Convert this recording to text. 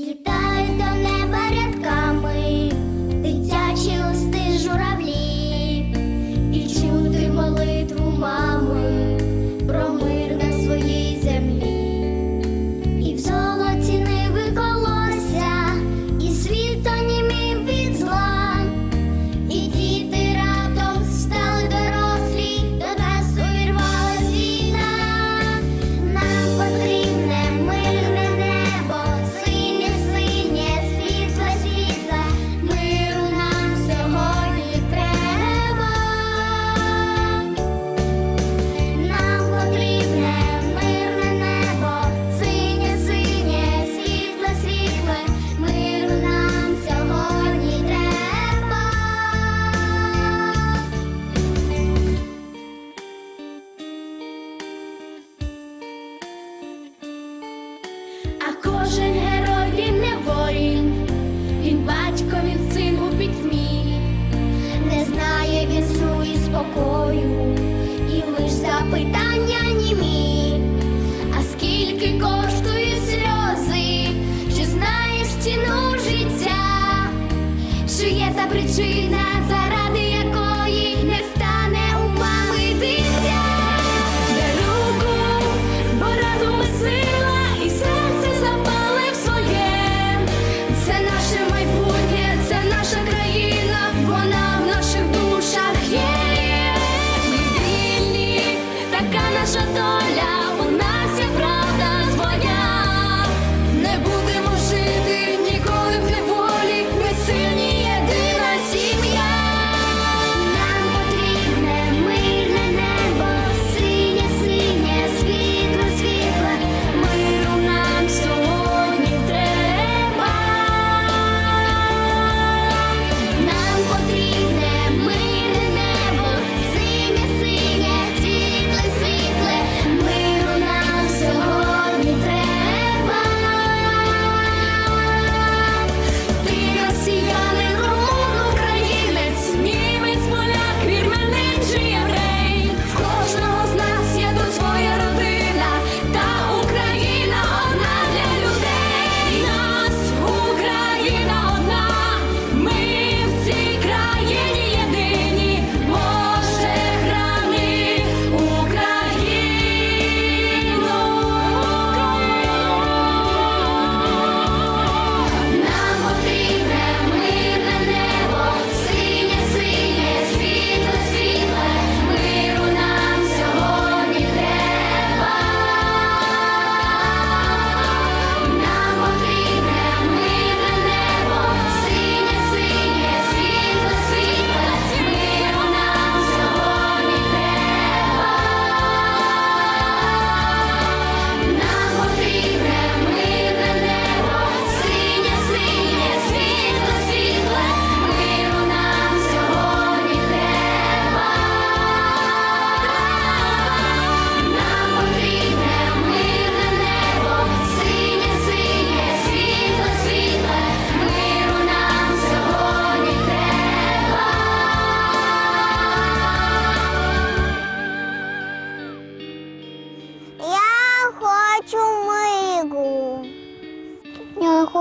Дітай до мене. кожен герой він не воїн, він батько, він син у пітьмі, не знає він сну і спокою, і лиш запитання німі. А скільки коштує сльози, чи знаєш ціну життя, що є та причина за.